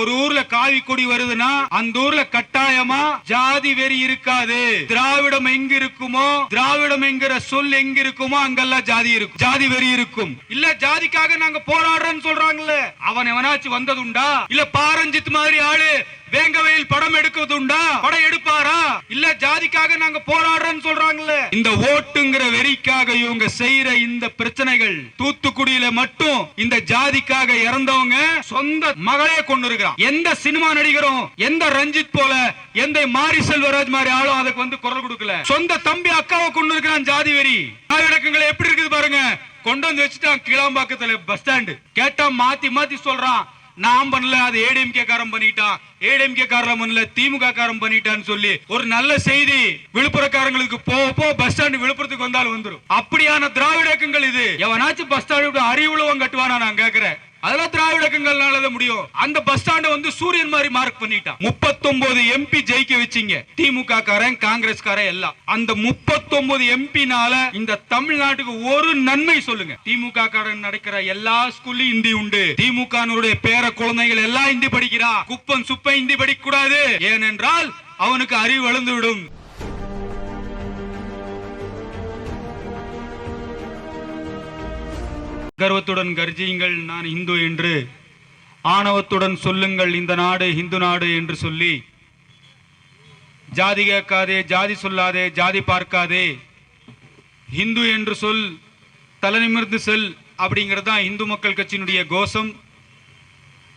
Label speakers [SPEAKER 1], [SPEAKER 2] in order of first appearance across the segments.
[SPEAKER 1] ஒரு ஊர்ல காவி கொடி வருதுன்னா அந்த ஊர்ல கட்டாயமா ஜாதி வெறி இருக்காது. திராவிடம் எங்க இருக்குமோ திராவிடம் என்கிற சொல் எங்க இருக்குமோ அங்கெல்லாம் ஜாதி இருக்கும். ஜாதி வெறி இருக்கும். இல்ல ஜாதிக்காக நாங்க போராடுறோம்னு சொல்றாங்கல்ல அவன் எவனாச்சும் வந்ததுண்டா? இல்ல பாரஞ்சித் மாதிரி ஆளு வேங்கவையில் படம் எடுக்கிறதுண்டா படம் எடுப்பாரா? இல்ல ஜாதிக்காக நாங்க போராடுறோம்னு சொல்றாங்கல்ல இந்த ஓட்டுங்கிற வெறிக்காக இவங்க செய்யற இந்த பிரச்சனைகள் தூத்துக்குடியில மட்டும் இந்த ஜாதிக்காக இறந்தவங்க சொந்த மகளே கொண்டு இருக்கிறான். எந்த சினிமா நடிகரும் எந்த ரஞ்சித் போல எந்த மாரி செல்வராஜ் மாதிரி ஆளும் அதுக்கு வந்து குரல் கொடுக்கல. சொந்த தம்பி அக்காவை கொண்டு இருக்கிறான் ஜாதி வெறி. விளக்கங்களை எப்படி இருக்குது பாருங்க. கொண்டு வந்து வச்சுட்டான் கிளாம்பாக்கத்துல பஸ் ஸ்டாண்டு. கேட்டா மாத்தி மாத்தி சொல்றான். நான் பண்ணல அது ஏடிஎம்கே காரன் பண்ணிட்டான். ஏடிஎம்கே காரம் பண்ணல திமுக காரம் பண்ணிட்டான்னு சொல்லி ஒரு நல்ல செய்தி விழுப்புரக்காரங்களுக்கு போ போ பஸ் ஸ்டாண்ட் விழுப்புரத்துக்கு வந்தாலும் வந்துடும் அப்படியான திராவிட இயக்கங்கள் இது. எவனாச்சும் பஸ் ஸ்டாண்ட் அறிவுள்ளவன் கட்டுவானா நான் கேட்கிறேன் அதெல்லாம் திராவிட கங்கள்னால தான் முடியும். அந்த பஸ் ஸ்டாண்ட வந்து சூரியன் மாதிரி மார்க் பண்ணிட்டான். முப்பத்தொன்பது எம்பி ஜெயிக்க வச்சீங்க. திமுக காரன் காங்கிரஸ் காரன் எல்லாம். அந்த முப்பத்தொன்பது எம்பினால இந்த தமிழ்நாட்டுக்கு ஒரு நன்மை சொல்லுங்க. திமுக காரன் நடக்கிற எல்லா ஸ்கூல்லையும் இந்தி உண்டு. திமுக பேர குழந்தைகள் எல்லாம் இந்தி படிக்கிறா. குப்பம் சுப்பை இந்தி படிக்க கூடாது ஏனென்றால் அவனுக்கு அறிவு வளர்ந்து விடும் கர்வத்துடன் கர்ஜியுங்கள் நான் இந்து என்று. ஆணவத்துடன் சொல்லுங்கள் இந்த நாடு இந்து நாடு என்று சொல்லி. ஜாதி கேட்காதே ஜாதி சொல்லாதே ஜாதி பார்க்காதே. இந்து என்று சொல் தலை நிமிர்ந்து செல் அப்படிங்கிறது தான் இந்து மக்கள் கட்சியினுடைய கோஷம்.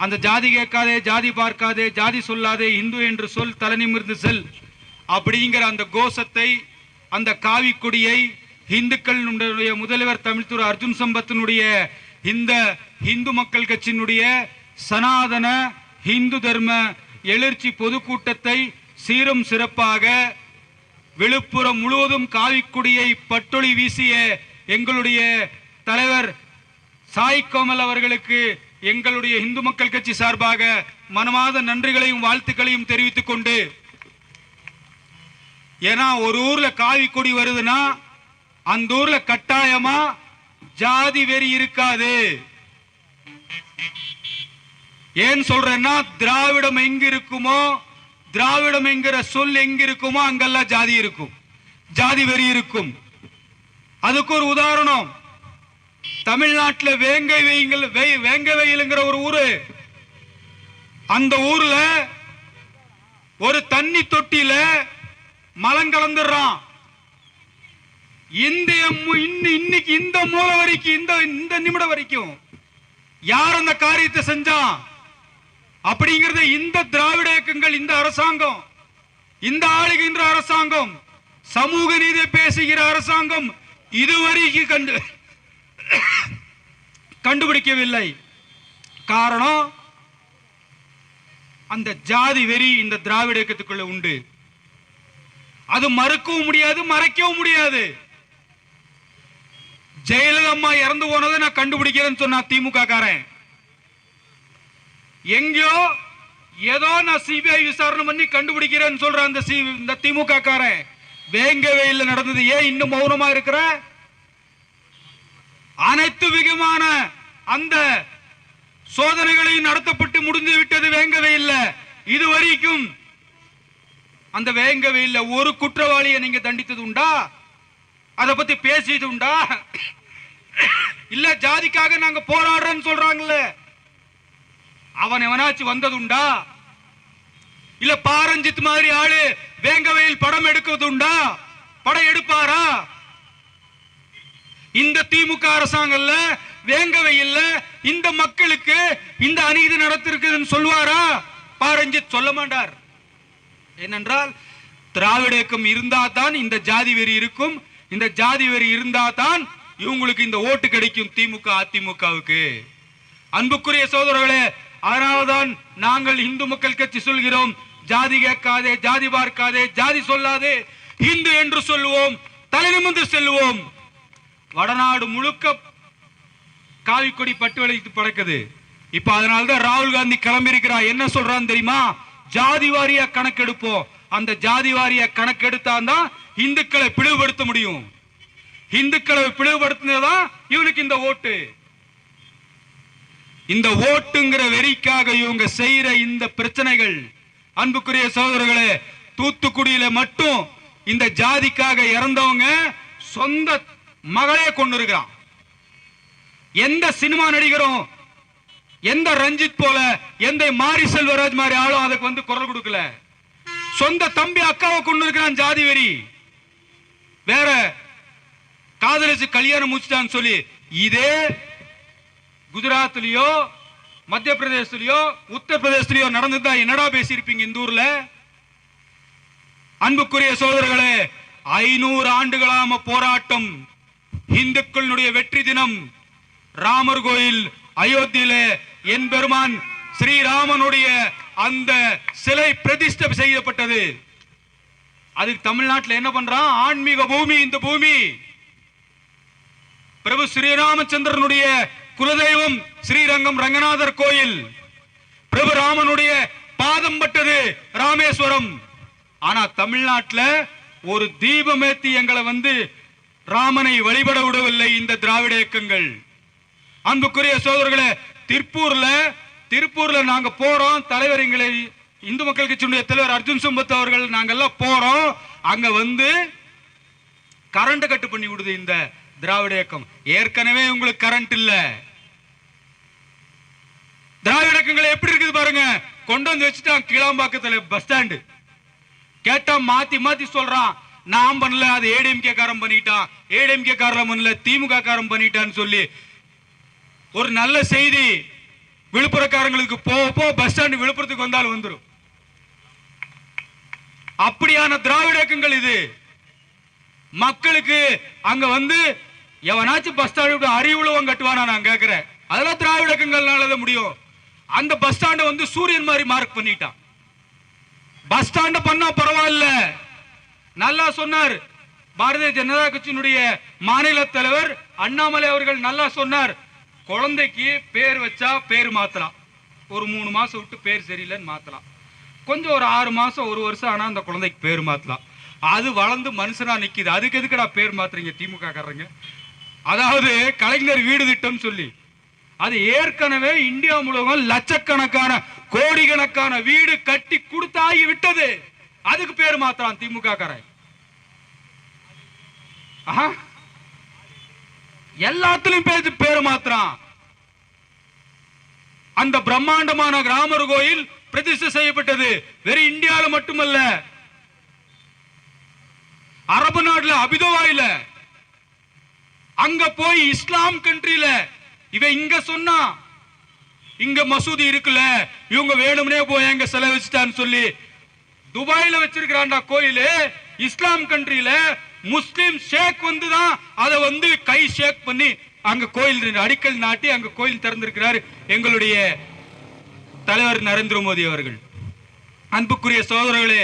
[SPEAKER 1] அந்த ஜாதி கேட்காதே ஜாதி பார்க்காதே ஜாதி சொல்லாதே இந்து என்று சொல் தலை நிமிர்ந்து செல் அப்படிங்கிற அந்த கோஷத்தை அந்த காவிக்குடியை கொடியை இந்துக்களுடைய முதல்வர் தமிழ்துறை அர்ஜுன் சம்பத்தினுடைய இந்த இந்து மக்கள் கட்சியினுடைய சனாதன இந்து தர்ம எழுச்சி பொதுக்கூட்டத்தை சீரும் சிறப்பாக விழுப்புரம் முழுவதும் காவிக்குடியை பட்டொளி வீசிய எங்களுடைய தலைவர் சாய் கோமல் அவர்களுக்கு எங்களுடைய இந்து மக்கள் கட்சி சார்பாக மனமாத நன்றிகளையும் வாழ்த்துக்களையும் தெரிவித்துக் கொண்டு ஏன்னா ஒரு ஊர்ல காவி கொடி வருதுன்னா அந்த ஊர்ல கட்டாயமா ஜாதி வெறி இருக்காது. ஏன் சொல்றேன்னா திராவிடம் எங்க இருக்குமோ திராவிடம் என்கிற சொல் எங்க இருக்குமோ அங்கெல்லாம் ஜாதி இருக்கும். ஜாதி வெறி இருக்கும். அதுக்கு ஒரு உதாரணம். தமிழ்நாட்டுல வேங்கை வெயில் வேங்க வெயிலுங்கிற ஒரு ஊரு. அந்த ஊர்ல ஒரு தண்ணி தொட்டியில மலம் கலந்துடுறான். இந்த மு- இன்னைக்கு இந்த மூல வரைக்கும் இந்த இந்த நிமிடம் வரைக்கும் யார் அந்த காரியத்தை செஞ்சா? அப்படிங்கறத இந்த திராவிட இயக்கங்கள் இந்த அரசாங்கம் இந்த ஆளுகின்ற அரசாங்கம் சமூக நீதி பேசுகிற அரசாங்கம் இதுவரைக்கு கண்டு கண்டுபிடிக்கவில்லை. காரணம் அந்த ஜாதி வெறி இந்த திராவிட இயக்கத்துக்குள்ள உண்டு. அது மறுக்கவும் முடியாது மறைக்கவும் முடியாது. ஜெயலலிதா இறந்து போனதை நான் கண்டுபிடிக்கிறேன்னு சொன்னா திமுக காரன். எங்கேயோ ஏதோ நான் சிபிஐ விசாரணை பண்ணி கண்டுபிடிக்கிறேன்னு சொல்ற அந்த இந்த திமுக காரன். வேங்க வெயில்ல நடந்தது. ஏன் இன்னும் மௌனமா இருக்கிற? அனைத்து விதமான அந்த சோதனைகளையும் நடத்தப்பட்டு முடிந்து விட்டது வேங்க வெயில்ல. இதுவரைக்கும் அந்த வேங்க வெயில்ல ஒரு குற்றவாளியை நீங்க தண்டித்தது உண்டா? அத பத்தி பேசியது உண்டா? இல்ல ஜாதிக்காக நாங்க போராடுறோம்னு சொல்றாங்கல்ல. அவன் எவனாச்சும் வந்ததுண்டா இல்ல பாரஞ்சித் மாதிரி ஆளு வேங்கவையில் படம் எடுக்கிறது உண்டா? படம் எடுப்பாரா? இந்த திமுக அரசாங்கம்ல வேங்கவையில் இந்த மக்களுக்கு இந்த அநீதி நடத்திருக்குதுன்னு சொல்வாரா பாரஞ்சித் சொல்ல மாட்டார். ஏனென்றால் திராவிட இயக்கம் இருந்தா தான் இந்த ஜாதி வெறி இருக்கும். இந்த ஜாதி வெறி இருந்தா தான் இவங்களுக்கு இந்த ஓட்டு கிடைக்கும் திமுக அதிமுகவுக்கு. அன்புக்குரிய சோதரர்களே அதனால்தான் நாங்கள் இந்து மக்கள் கட்சி சொல்கிறோம் ஜாதி கேட்காதே ஜாதி பார்க்காதே ஜாதி சொல்லாதே இந்து என்று சொல்லுவோம் தலை நிமிர்ந்து செல்வோம் வடநாடு முழுக்க காவிக்கொடி பட்டு விளைத்து பறக்குது. இப்ப அதனால்தான் ராகுல் காந்தி கிளம்பி இருக்கிறார் என்ன சொல்றான்னு தெரியுமா? ஜாதி வாரியா கணக்கெடுப்போம். அந்த ஜாதி வாரியா கணக்கெடுத்தாதான் இந்துக்களை பிளவுபடுத்த முடியும். இந்துக்களை பிளவுபடுத்தினதான் இவனுக்கு இந்த ஓட்டு. இந்த ஓட்டுங்கிற வெறிக்காக இவங்க செய்யற இந்த பிரச்சனைகள். அன்புக்குரிய சகோதரர்களே தூத்துக்குடியில மட்டும் இந்த ஜாதிக்காக இறந்தவங்க சொந்த மகளே கொண்டு இருக்கிறான் எந்த சினிமா நடிகரும் எந்த ரஞ்சித் போல எந்த மாரி செல்வராஜ் மாதிரி ஆளும் அதுக்கு வந்து குரல் கொடுக்கல. சொந்த தம்பி அக்காவை கொண்டு இருக்கிறான் ஜாதி வெறி வேற காதலிச்சு கல்யாணம் முடிச்சிட்டான்னு சொல்லி இதே குஜராத்லயோ மத்திய பிரதேசத்திலயோ உத்தரப்பிரதேசத்திலயோ நடந்ததா என்னடா பேசியிருப்பீங்க இந்த ஊர்ல? அன்புக்குரிய சோதரர்களே ஐநூறு ஆண்டுகளாம போராட்டம் இந்துக்களுடைய வெற்றி தினம் ராமர் கோயில் அயோத்தியில என் பெருமான் ஸ்ரீராமனுடைய அந்த சிலை பிரதிஷ்டை செய்யப்பட்டது. அதுக்கு தமிழ்நாட்டுல என்ன பண்றான்? ஆன்மீக பூமி இந்த பூமி. பிரபு ஸ்ரீராமச்சந்திரனுடைய குலதெய்வம் ஸ்ரீரங்கம் ரங்கநாதர் கோயில். பிரபு ராமனுடைய பாதம் பட்டது ராமேஸ்வரம். ஆனா தமிழ்நாட்டுல ஒரு தீபமேத்தி எங்களை வந்து ராமனை வழிபட விடவில்லை இந்த திராவிட இயக்கங்கள். அன்புக்குரிய சோதர்களை திருப்பூர்ல திருப்பூர்ல நாங்க போறோம். தலைவர் எங்களை இந்து மக்கள் கட்சியினுடைய தலைவர் அர்ஜுன் சம்பத் அவர்கள் நாங்கெல்லாம் போறோம். அங்க வந்து கரண்ட் கட்டு பண்ணி விடுது இந்த திராவிட இயக்கம். ஏற்கனவே உங்களுக்கு கரண்ட் இல்ல. திராவிட இயக்கங்கள் எப்படி இருக்குது பாருங்க. கொண்டு வந்து வச்சுட்டான் கீழாம்பாக்கத்துல பஸ் ஸ்டாண்டு கேட்டா மாத்தி மாத்தி சொல்றான். நான் பண்ணல அது ஏடிஎம்கே காரம் பண்ணிட்டான். ஏடிஎம்கே காரம் பண்ணல திமுக காரம் பண்ணிட்டான்னு சொல்லி. ஒரு நல்ல செய்தி. விழுப்புரக்காரங்களுக்கு போக போ பஸ் ஸ்டாண்ட் விழுப்புரத்துக்கு வந்தாலும் வந்துடும் அப்படியான திராவிட இயக்கங்கள் இது. மக்களுக்கு அங்க வந்து எவனாச்சும் பஸ் ஸ்டாண்ட் அறிவுள்ளவன் கட்டுவானா நான் கேட்கிறேன் அதெல்லாம் திராவிட இயக்கங்கள்னாலதான் முடியும். அந்த பஸ் ஸ்டாண்டை வந்து சூரியன் மாதிரி மார்க் பண்ணிட்டான். பஸ் ஸ்டாண்ட பண்ணா பரவாயில்ல. நல்லா சொன்னார். பாரதிய ஜனதா கட்சியினுடைய மாநில தலைவர் அண்ணாமலை அவர்கள் நல்லா சொன்னார். குழந்தைக்கு பேர் வச்சா பேர் மாத்தலாம். ஒரு மூணு மாசம் விட்டு பேர் சரியில்லைன்னு மாத்தலாம். கொஞ்சம் ஒரு ஆறு மாசம் ஒரு வருஷம் ஆனா அந்த குழந்தைக்கு பேர் மாத்தலாம். அது வளர்ந்து மனுஷனா நிக்குது. அதுக்கு எதுக்குடா பேர் மாத்துறீங்க திமுக காரங்க அதாவது கலைஞர் வீடு திட்டம் சொல்லி. அது ஏற்கனவே இந்தியா முழுவதும் லட்சக்கணக்கான கோடிக்கணக்கான வீடு கட்டி கொடுத்தாகி விட்டது. அதுக்கு பேர் மாத்தலாம் திமுக காரன். ஆஹா. எல்லாத்துலயும் பேர் பேரு மாத்திரம். அந்த பிரம்மாண்டமான ராமர் கோயில் பிரதிஷ்டை செய்யப்பட்டது. வெறும் இந்தியால மட்டுமல்ல. அரபு நாடுல அபிதோவாயில. அங்க போய் இஸ்லாம் கண்ட்ரில இவ இங்க சொன்னா இங்க மசூதி இருக்குல்ல இவங்க வேணும்னே போய் அங்க செலவிச்சிட்டான்னு சொல்லி துபாயில வச்சிருக்கிறான்டா கோயிலு இஸ்லாம் கண்ட்ரில முஸ்லிம் ஷேக் வந்து தான் அதை வந்து கை ஷேக் பண்ணி அங்க கோயில் அடிக்கல் நாட்டி அங்க கோயில் திறந்திருக்கிறார் எங்களுடைய தலைவர் நரேந்திர மோடி அவர்கள். அன்புக்குரிய சோதரர்களே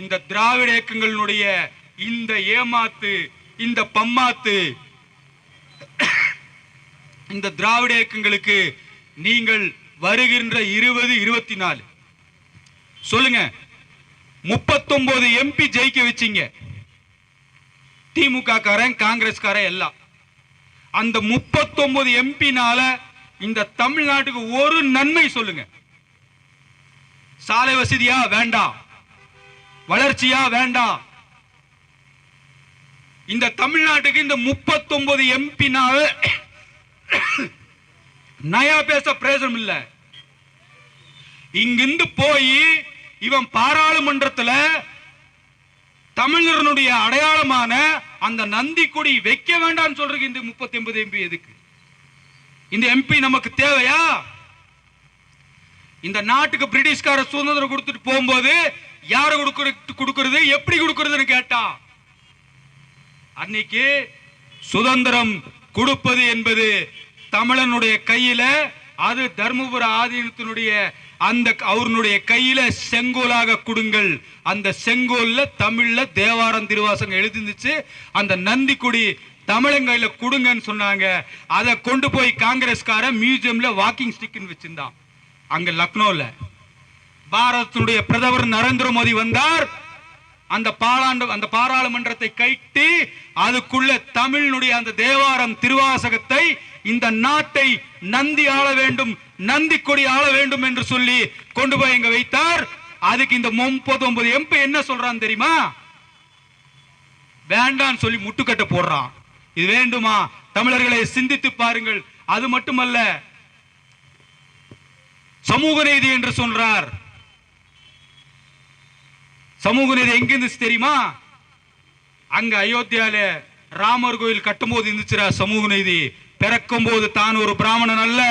[SPEAKER 1] இந்த திராவிட இயக்கங்களினுடைய இந்த ஏமாத்து இந்த பம்மாத்து இந்த திராவிட இயக்கங்களுக்கு நீங்கள் வருகின்ற இருபது இருபத்தி நாலு. சொல்லுங்க முப்பத்தொன்பது எம்பி ஜெயிக்க வச்சீங்க. திமுக காரன் காங்கிரஸ் காரன் எல்லாம். அந்த முப்பத்தொன்பது எம்பினால இந்த தமிழ்நாட்டுக்கு ஒரு நன்மை சொல்லுங்க. சாலை வசதியா வேண்டாம் வளர்ச்சியா வேண்டாம் இந்த தமிழ்நாட்டுக்கு இந்த முப்பத்தொன்பது எம்பினால நயா பேச பிரயோஜனம் இல்ல. இங்கிருந்து போய் இவன் பாராளுமன்றத்துல தமிழர்களுடைய அடையாளமான அந்த நந்தி கொடி வைக்க வேண்டாம்னு சொல்றீங்க இந்த முப்பத்தி ஒன்பது எம்பி எதுக்கு? இந்த எம்பி நமக்கு தேவையா? இந்த நாட்டுக்கு பிரிட்டிஷ்கார சுதந்திரம் கொடுத்துட்டு போகும்போது யாரு கொடுக்கறது கொடுக்கறது? எப்படி கொடுக்கறதுன்னு கேட்டா? அன்னைக்கு சுதந்திரம் கொடுப்பது என்பது தமிழனுடைய கையில அது தர்மபுர ஆதீனத்தினுடைய அந்த அவருடைய கையில செங்கோலாக கொடுங்கள். அந்த செங்கோல்ல தமிழ்ல தேவாரம் திருவாசகம் எழுதிருந்துச்சு. அந்த நந்தி கொடி தமிழங்கையில கொடுங்கன்னு சொன்னாங்க. அதை கொண்டு போய் காங்கிரஸ்கார மியூசியம்ல வாக்கிங் ஸ்டிக்னு வச்சிருந்தான். அங்க லக்னோல. பாரதத்தினுடைய பிரதமர் நரேந்திர மோடி வந்தார். அந்த பாராண்டு அந்த பாராளுமன்றத்தை கைட்டி அதுக்குள்ள தமிழினுடைய அந்த தேவாரம் திருவாசகத்தை இந்த நாட்டை நந்தி ஆள வேண்டும் நந்தி கொடி ஆள வேண்டும் என்று சொல்லி கொண்டு போய் இங்க வைத்தார். அதுக்கு இந்த முப்பது ஒன்பது எம்பி என்ன சொல்றான் தெரியுமா? வேண்டாம் சொல்லி முட்டுக்கட்டை போடுறான். இது வேண்டுமா? தமிழர்களை சிந்தித்து பாருங்கள். அது மட்டுமல்ல சமூக நீதி என்று சொல்றார். சமூக நீதி எங்க இருந்துச்சு தெரியுமா? அங்க அயோத்தியால ராமர் கோயில் கட்டும்போது இருந்துச்சுரா சமூக நீதி. பிறக்கும் போது தான் ஒரு பிராமணன் அல்ல.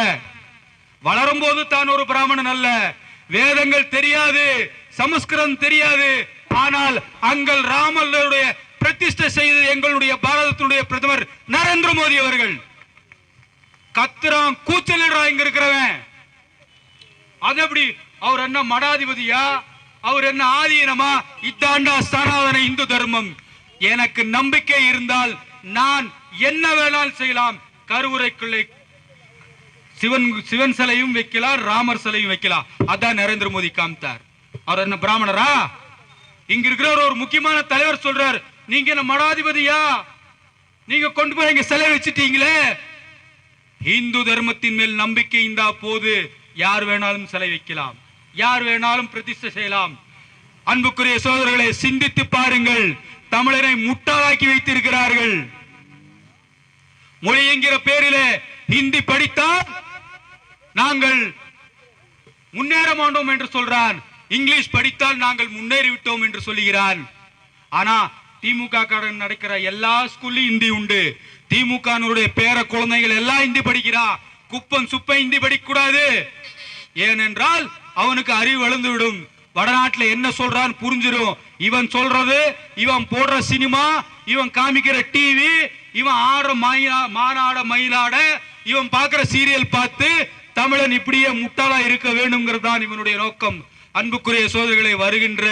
[SPEAKER 1] வளரும் போது தான் ஒரு பிராமணன் அல்ல. வேதங்கள் தெரியாது சமஸ்கிருதம் தெரியாது. ஆனால் அங்கள் ராமருடைய பிரதிஷ்டை செய்தது எங்களுடைய பாரதத்தினுடைய பிரதமர் நரேந்திர மோடி அவர்கள். கத்துறான் கூச்சலிடுறா இங்க இருக்கிறவன். அது எப்படி? அவர் என்ன மடாதிபதியா? அவர் என்ன ஆதீனமா? இத்தாண்டா சனாதன இந்து தர்மம். எனக்கு நம்பிக்கை இருந்தால் நான் என்ன வேணாலும் செய்யலாம். கருவுரைக்குள்ளே சிவன் சிவன் சிலையும் வைக்கலாம் ராமர் சிலையும் வைக்கலாம். அதான் நரேந்திர மோடி காமித்தார். அவர் என்ன பிராமணரா? இங்க இருக்கிற ஒரு முக்கியமான தலைவர் சொல்றார். நீங்க என்ன மடாதிபதியா? நீங்க கொண்டு போய் இங்க சிலை வச்சுட்டீங்களே. இந்து தர்மத்தின் மேல் நம்பிக்கை இருந்தா போது யார் வேணாலும் சிலை வைக்கலாம். யார் வேணாலும் பிரதிஷ்டை செய்யலாம். அன்புக்குரிய சோதரர்களை சிந்தித்து பாருங்கள். தமிழரை முட்டாளாக்கி வைத்திருக்கிறார்கள். மொழி என்கிற பேரிலே ஹிந்தி படித்தால் நாங்கள் முன்னேற மாட்டோம் என்று சொல்றான். இங்கிலீஷ் படித்தால் நாங்கள் முன்னேறிவிட்டோம் என்று சொல்லுகிறான். ஆனா திமுக கடன் நடக்கிற எல்லா ஸ்கூல்லையும் இந்தி உண்டு. திமுக பேர குழந்தைகள் எல்லாம் ஹிந்தி படிக்கிறா. குப்பம் சுப்ப இந்தி படிக்கக்கூடாது. ஏனென்றால் அவனுக்கு அறிவு வளர்ந்து விடும் வடநாட்டுல என்ன சொல்றான்னு புரிஞ்சிடும் இவன் சொல்றது இவன் போடுற சினிமா இவன் காமிக்கிற டிவி இவன் ஆடுற மயிலா மாநாட மயிலாட இவன் பார்க்கிற சீரியல் பார்த்து தமிழன் இப்படியே முட்டாளா இருக்க வேண்டும்ங்கிறது தான் இவனுடைய நோக்கம். அன்புக்குரிய சோதரிகளை வருகின்ற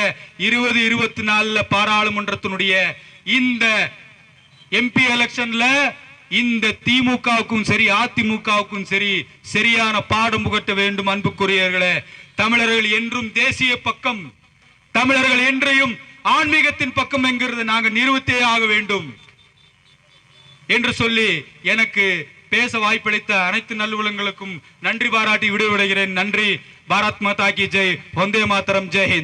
[SPEAKER 1] இருபது இருபத்தி நாலுல பாராளுமன்றத்தினுடைய இந்த எம்பி எலெக்ஷன்ல இந்த திமுகவுக்கும் சரி அதிமுகவுக்கும் சரி சரியான பாடம் புகட்ட வேண்டும் அன்புக்குரியவர்களே. தமிழர்கள் என்றும் தேசிய பக்கம் தமிழர்கள் என்றையும் ஆன்மீகத்தின் பக்கம் என்கிறது நாங்கள் நிறுவத்தே ஆக வேண்டும். என்று சொல்லி எனக்கு பேச வாய்ப்பளித்த அனைத்து நல்லுவலங்களுக்கும் நன்றி பாராட்டி விடுவிடுகிறேன் நன்றி. பாரத் மாதா கி ஜெய். வந்தே மாதரம். ஜெய் ஹிந்த்.